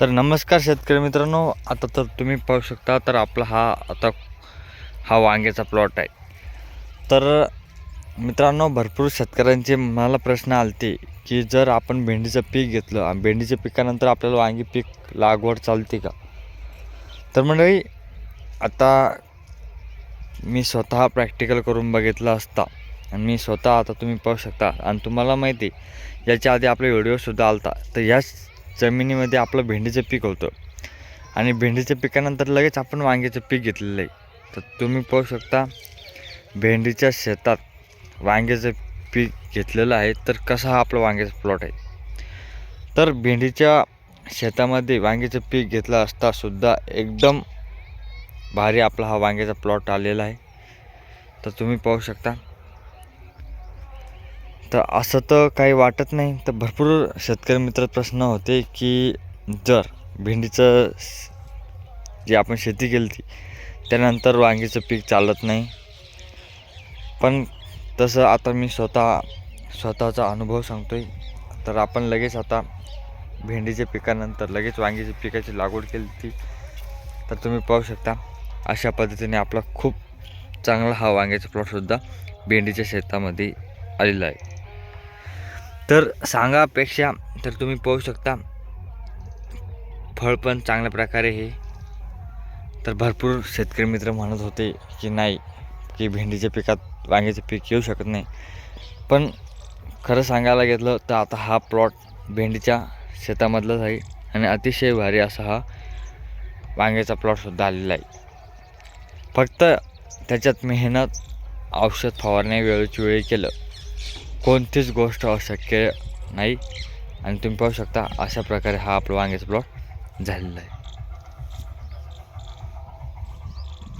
तर नमस्कार शेतकरी मित्रांनो आता तर तुम्ही पाहू शकता तर आपला हा आता हा वांग्याचा प्लॉट आहे. तर मित्रांनो भरपूर शेतकऱ्यांचे मला प्रश्न आलते की जर आपण भेंडीचं पीक घेतलं आणि भेंडीच्या पिकानंतर आपल्याला वांगी पीक लागवड चालते का? तर मंडळी आता मी स्वतः प्रॅक्टिकल करून बघितलं असता आणि मी स्वतः आता तुम्ही पाहू शकता आणि तुम्हाला माहिती आहे, याच्या आधी आपला व्हिडिओसुद्धा आलता. तर याच जमिनीमध्ये आपलं भेंडीचं पीक होतं. आणि भेंडीच्या पिकानंतर लगेच आपण वांग्याचं पीक घेतलेलं आहे. तर तुम्ही पाहू शकता भेंडीच्या शेतात वांग्याचं पीक घेतलेलं आहे तर कसा हा आपला वांग्याचा प्लॉट आहे? तर भेंडीच्या शेतामध्ये वांग्याचं पीक घेतलं असतासुद्धा एकदम भारी आपला हा वांग्याचा प्लॉट आलेला आहे. तर तुम्ही पाहू शकता तर असं तर काही वाटत नाही. तर भरपूर शेतकरी मित्र प्रश्न होते की जर भेंडीचं जी जे आपण शेती केली ती त्यानंतर वांगीचं पीक चालत नाही. पण तसं आता मी स्वतः स्वतःचा अनुभव सांगतो आहे तर आपण लगेच आता भेंडीच्या पिकानंतर लगेच वांगीच्या पिकाची लागवड केली ती तर तुम्ही पाहू शकता अशा पद्धतीने आपला खूप चांगला हा वांग्याचा प्लॉटसुद्धा भेंडीच्या शेतामध्ये आलेला आहे. तर सांगापेक्षा तर तुम्ही पाहू शकता. फळ पण चांगल्या प्रकारे हे. तर भरपूर शेतकरी मित्र म्हणत होते की नाही की भेंडीच्या पिकात वांग्याचे पीक येऊ शकत नाही. पण खरं सांगायला घेतलं तर आता हा प्लॉट भेंडीच्या शेतामधलाच आहे आणि अतिशय भारी असा हा वांग्याचा प्लॉटसुद्धा आलेला आहे. फक्त त्याच्यात मेहनत औषध फवारण्या वेळोची वेळी केलं. कोणतीच गोष्ट अशक्य नाही. आणि तुम्ही पाहू शकता अशा प्रकारे हा आपला वांग्याचा प्लॉट झालेला आहे.